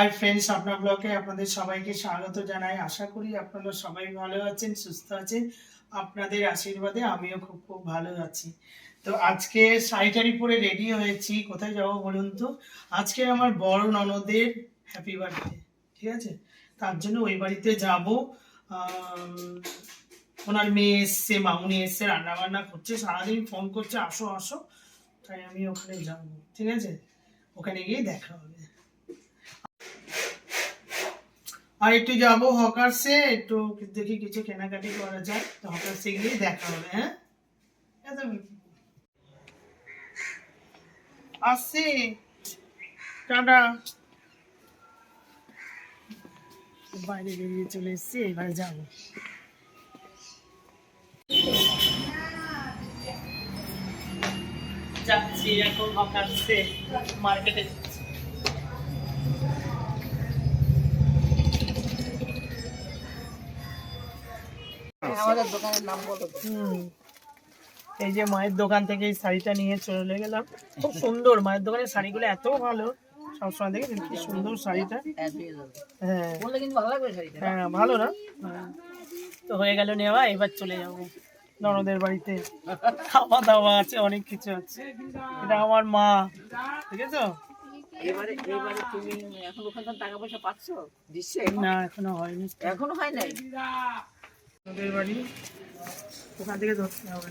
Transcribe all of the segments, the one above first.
Hi friends আপনার ব্লগে আপনাদের সবাইকে স্বাগত জানাই। আশা করি আপনারা সবাই ভালো আছেন, সুস্থ আছেন। আপনাদের আশীর্বাদে আমিও খুব খুব ভালো আছি। তো আজকে শাড়িটারি পরে রেডি হয়েছি। কোথায় যাব বলুন তো? আজকে আমার বড় ননদের হ্যাপি বার্থডে ঠিক আছে? তার জন্য ওই বাড়িতে যাব। ওনার মেয়ে এসছে, মামুনি এসছে রান্না বান্না করছে, সারাদিন ফোন করছে, আসো আসো। তাই আমি ওখানে যাব, ঠিক আছে? ওখানে গিয়ে দেখা হবে। আর একটু যাব হকার্সে, একটু দেখি কিছু কেনাকাটি করা যায়, তো হকার্সে গিয়ে দেখা হবে হ্যাঁ? আসছি টাটা। বাইরে বেরিয়ে চলে এসছি, এবারে যাব। যাচ্ছি এখন হকার্সে মার্কেটে আমাদের দোকানের নাম বলো হুম। এই যে মায়ের দোকান থেকে এই শাড়িটা নিয়ে চলে গেলাম। খুব সুন্দর মায়ের দোকানের শাড়িগুলো এত ভালো। সবসময় দেখে কি সুন্দর শাড়িটা? হ্যাঁ ভালো হ্যাঁ ভালো না? তো হয়ে গেল নেওয়া এবার চলে যাব। ননদের বাড়িতে। খাওয়া দাওয়া আছে অনেক কিছু আছে। এটা আমার মা ঠিক আছে এবারে এবারে তুমি এখন ওখান থেকে টাকা পয়সা পাচ্ছ? দিচ্ছে না এখনও হয়নি। এখনও হয় নাই? ননদের বাড়ি। ওখান থেকে ধরতে হবে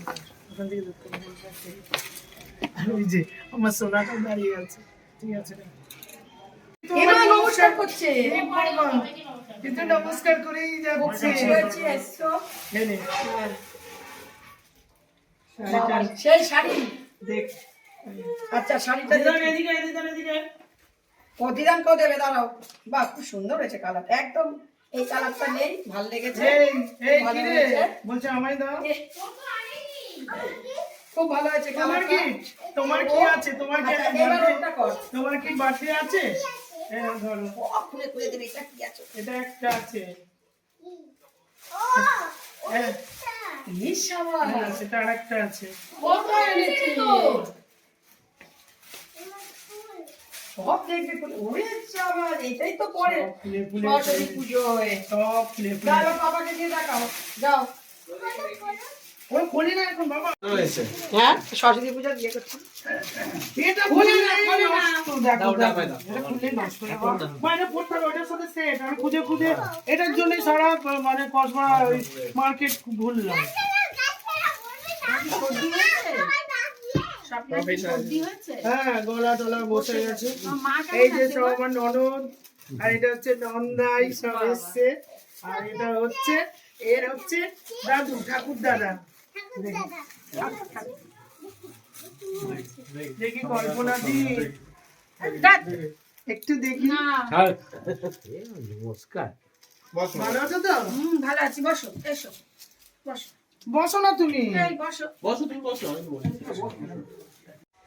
ওখান থেকে ধরতে হবে। আর ওই যে আমার সোনাটা দাঁড়িয়ে আছে। ঠিক আছে নমস্কার করছে। কিন্তু নমস্কার করেই যাচ্ছে। নে, নে। শাড়িটা সেই শাড়ি। দেখ। আচ্ছা শাড়িটা এদিকে, এদিকে, এদিকে, এদিকে। কেউ দেবে দাঁড়াও। বাহ খুব সুন্দর হয়েছে কালার একদম এই কালারটা নেই ভালো লেগেছে। বলছে আমায় দাও। খুব ভালো হয়েছে তোমার কি? তোমার কি আছে? তোমার কি আচ্ছা, তোমার কি আছে? ধরো। খুলে খুলে দেবে এটা কি আছে? এটা একটা আছে। হ্যাঁ, হ্যাঁ, সেটা আর একটা আছে। কত এনেছি সব দেখবে ওরে এটাই তো পরে সরস্বতী পুজোয় সব ফুলে ফুলে দিয়ে দেখাও। যাও। ওই খুলি না এখন বাবা। হ্যাঁ? সরস্বতী পূজা দিয়ে করছি। এটা খুলে না খুলে না। দেখো দেখো। এটা খুলে নষ্ট হয়ে। মানে পড়তে হবে ওটার সাথে সেট আমি খুঁজে খুঁজে এটার জন্য সারা মানে কসমা মার্কেট ঘুরলাম সর্দি হয়েছে হ্যাঁ গলা টলা বসে গেছে। এই যে সব আমার ননদ আর এটা হচ্ছে নন্দাই সব এসছে। আর এটা হচ্ছে এর হচ্ছে দাদু ঠাকুর দাদা। দেখি। কল্পনা দি। একটু দেখি। নমস্কার। ভালো আছো তো? হুম ভালো আছি। বসো এসো বসো। বসো না তুমি। বসো। বসো তুমি বসো আমি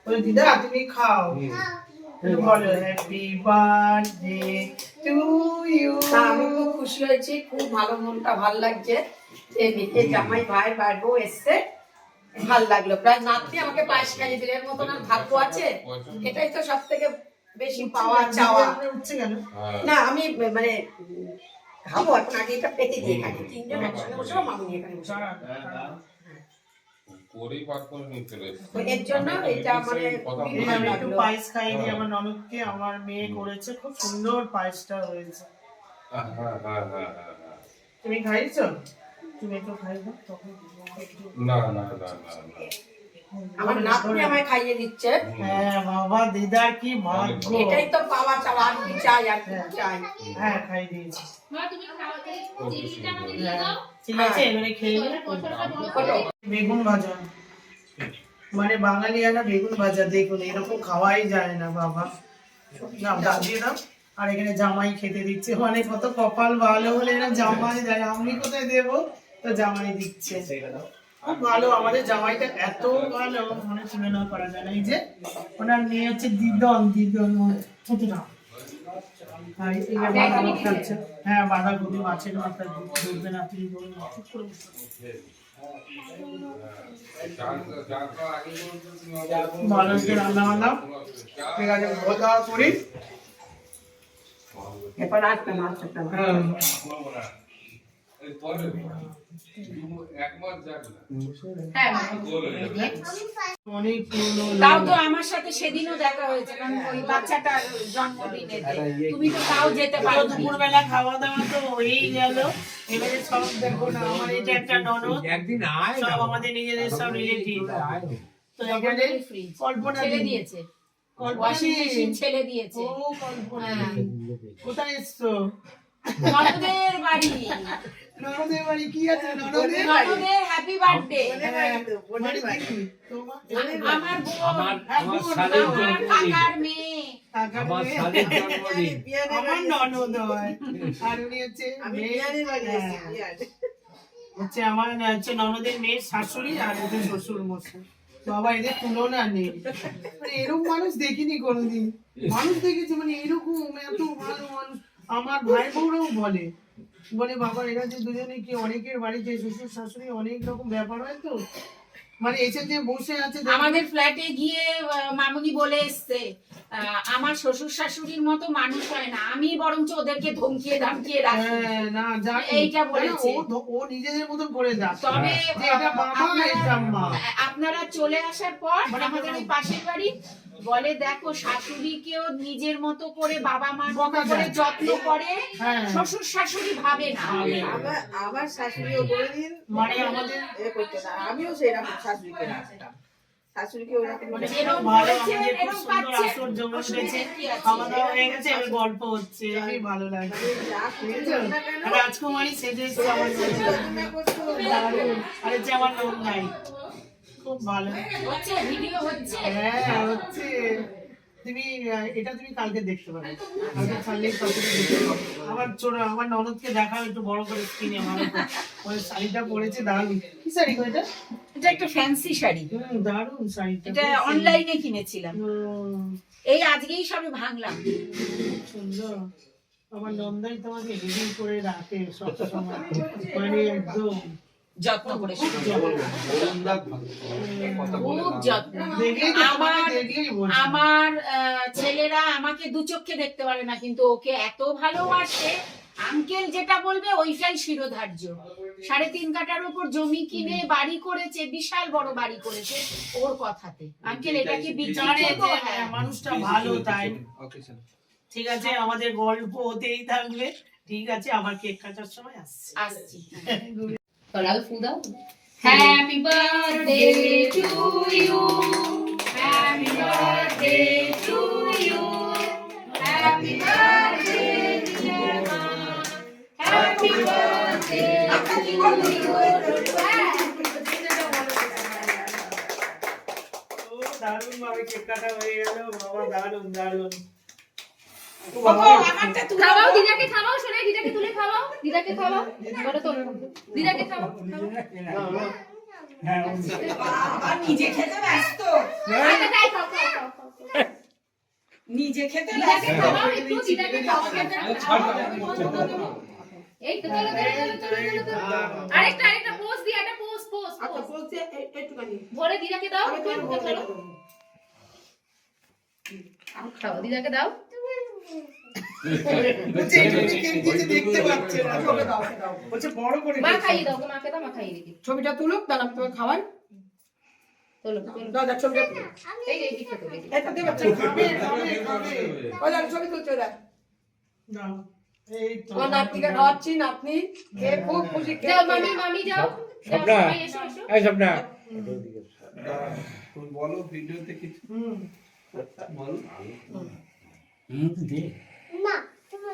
ওই দিদা তুমি খাও। বলো হ্যাপি বার্থডে টু ইউ আমি খুব খুশি হয়েছি খুব ভালো মনটা ভালো লাগছে। যে মেয়ে জামাই ভাইয়ের ভাই বউ এসছে। ভালো লাগল। প্রায় নাতনি আমাকে পায়েস খাইয়ে দিলে। এর মতন আর ভাগ্য আছে? এটাই তো সব থেকে বেশি পাওয়া চাওয়া। উঠছে না আমি মানে খাব এখন আগে এটা পেতে দিয়ে খাই তিনজন একসঙ্গে বসে মামুনি এখানে বসে। করেই পাক করে নিয়ে চলে এসেছি। তো এর জন্য এটা মানে একটু পায়েস খাইনি আমার ননদকে আমার মেয়ে করেছে খুব সুন্দর পায়েসটা হয়েছে। হ্যাঁ, হ্যাঁ, হ্যাঁ, হ্যাঁ, হ্যাঁ, হ্যাঁ। তুমি খাইছো? তুমি একটু খাইবে তখন না না না না না। আমার নাতনি আমায় খাইয়ে দিচ্ছে। হ্যাঁ বাবা দিদার কি ভাগ্য। এটাই তো পাওয়া আর কি চাই আর কি চাই। হ্যাঁ খাই দিয়েছি। খুব সুন্দর। হ্যাঁ, ঠিক আছে এবারে খেয়ে নে। বেগুন ভাজা। মানে বাঙালিয়ানা বেগুন ভাজা দেখুন এরকম খাওয়াই যায় না বাবা। না ডাল দিয়ে দাও। আর এখানে জামাই খেতে দিচ্ছে। মানে কত কপাল ভালো হলে এরা জামাই দেয়। আমি কোথায় দেবো? তো জামাই দিচ্ছে। খুব ভালো আমাদের জামাইটা এত ভালো। মানে তুলনা করা যায় না। এই যে ওনার মেয়ে হচ্ছে দিদন দিদন ছোট না হ্যাঁ বাঁধাকপি মাছের মাথা ধরবে না বলুন। চুপ করে তুমি ভালো রান্না বান্না। ঠিক আছে খাওয়া দাওয়া করি। এরপর আসবে আসবে হ্যাঁ। তাও তো আমার সাথে সেদিনও দেখা হয়েছে কারণ ওই বাচ্চাটার জন্মদিনে তুমি তো তাও যেতে পারো দুপুরবেলা খাওয়া দাওয়া তো হয়েই গেল। এবারে সব দেখো না আমার এটা একটা ননদ। একদিন আয় সব আমাদের নিজেদের সব রিলেটিভ তো এখানে কল্পনা ছেলে দিয়েছে। ছেলে দিয়েছে। ও কল্পনা হ্যাঁ। কোথায় এসছো? বাড়ি। ননদের বাড়ি কি আছে? ননদের ননদের হ্যাপি বার্থডে হ্যাঁ? আমার আমার আমার মেয়ে। আমার মেয়ে। শালীর জন্মদিন। আমার ননদ হয়। আর উনি হচ্ছে হ্যাঁ। হচ্ছে আমার হচ্ছে ননদের মেয়ের শাশুড়ি আর ওদের শ্বশুর মশাই। বাবা এদের তুলনা নেই। মানে এরকম মানুষ দেখিনি কোনোদিন। মানুষ দেখেছি মানে এরকম এত ভালো মানুষ। আমার ভাই বউরাও বলে। বলে, বাবা, এরা যে দুজনে কি অনেকের বাড়িতে শ্বশুর শাশুড়ি অনেক রকম ব্যাপার হয় তো? মানে এসে যে বসে আছে আমাদের ফ্ল্যাটে গিয়ে মামুনি বলে এসছে আমার শ্বশুর শাশুড়ির মতো মানুষ হয় না আমি বরঞ্চ ওদেরকে ধমকিয়ে ধামকিয়ে রাখি। হ্যাঁ, না এইটা বলেছে। ও নিজেদের মতন করে যাক তবে বাবা আপনারা- মা চলে আসার পর মানে আমাদের ওই পাশের বাড়ি বলে দেখো শাশুড়িকেও নিজের মতো করে বাবা মার মতো বকা করে যত্ন করে হ্যাঁ। শ্বশুর শাশুড়ি ভাবে না। আমার আমার বলে দিন মানে আমাদের এ করতো না আমিও সেরকম। শাশুড়িকে রাখতাম। শাশুড়িকে ওরকম মানে? খাওয়া দাওয়া হয়ে গেছে এবার গল্প হচ্ছে আমি ভালো লাগছে যা রাজকুমারী সেজে আরে হচ্ছে আমার লোক নাই খুব ভালো। হচ্ছে ভিডিও হচ্ছে। হ্যাঁ হচ্ছে। তুমি এটা তুমি কালকে দেখতে পাবে। কালকে ছাড়লেই কালকে দেখতে পাবে। আমার ছোট আমার ননদকে দেখাও একটু বড় করে স্ক্রিনে ভালো ওই শাড়িটা পরেছে দারুণ। কি শাড়ি গো এটা? এটা একটা ফ্যান্সি শাড়ি। হুম দারুণ শাড়িটা এটা অনলাইনে কিনেছিলাম। এই আজকেই সবে ভাঙলাম। সুন্দর। আমার নন্দাই তোমাকে রিভিউ করে রাখে সবসময় মানে একদম। যত্ন করে খুব আমার আমার ছেলেরা আমাকে দু চোখে দেখতে পারে না কিন্তু ওকে এত ভালোবাসে। আঙ্কেল যেটা বলবে ওইটাই শিরোধার্য। সাড়ে তিন কাটার উপর জমি কিনে বাড়ি করেছে বিশাল বড় বাড়ি করেছে ওর কথাতে। আঙ্কেল এটা কি বিক্রি জানে করব? যে হ্যাঁ। মানুষটা ভালো তাই। ঠিক আছে আমাদের গল্প হতেই থাকবে। ঠিক আছে আমার কেক কাটার সময় আসছে। আসছি। Happy birthday to you. Happy birthday to you. Happy birthday, dear mom. Happy birthday to you. ও দারুণ ভাবে কেক কাটা হয়ে গেল বাবা দারুণ দারুণ খাওয়াও দিদাকে খাওয়াও শোনে দিদাকে তুলে খাওয়াও দিদাকে খাওয়াও। বলো তো দিদাকে খাওয়াও। নিজে খেতে ব্যস্ত। আচ্ছা, তাই খাও, খাও, খাও, খাও, খাও। নিজে খেতে দিদাকে খাওয়াও একটু দিদাকে খাওয়াও। এই তো চলো চলো চলো চলো চলো চলো। আরেকটা আরেকটা পোজ দি একটা পোজ পোজ আচ্ছা, পোজ এ- একটুখানি। ভরে দিদাকে দাও চলো। খাও দিদাকে দাও। ছবিটা তুলুক তাহলে আমি তোমাকে খাওয়াই দেখি ছবি তুলছে নাতনিকে খাওয়াচ্ছি নাতনি। খেয়ে খুব খুশি যাও মামি মামি যাও। যাও, স্বপ্না। সবাই এসো এসো। এই স্বপ্না। বলো ভিডিওতে কিছু বলো।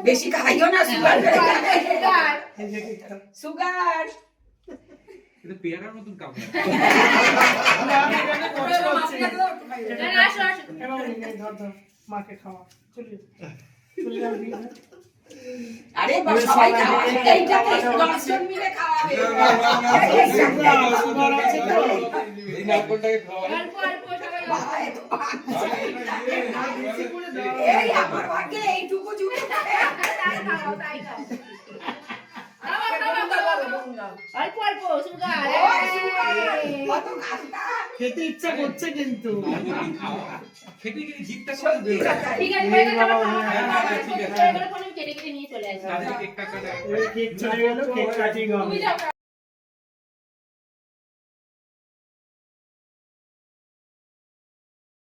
বেশি খাইও না সুগার। সুগার পেয়ারার মতন কামড় মাকে খাওয়া চলে চলে যাবি আরে সবাই খাওয়া এইটাকে দশজন মিলে খাওয়াবে সুগার আছে তো? এই নারকলটাকে খাওয়া অল্প অল্প সবাই অল্প। বাবা, এত এই আমার ভাগ্যে এইটুকু জুড়ে খেতে ইচ্ছা করছে কিন্তু। খেতে ঠিক আছে ঠিক আছে। নিয়ে চলে আসবে। কেক চলে গেল কেক কাটিং হবে।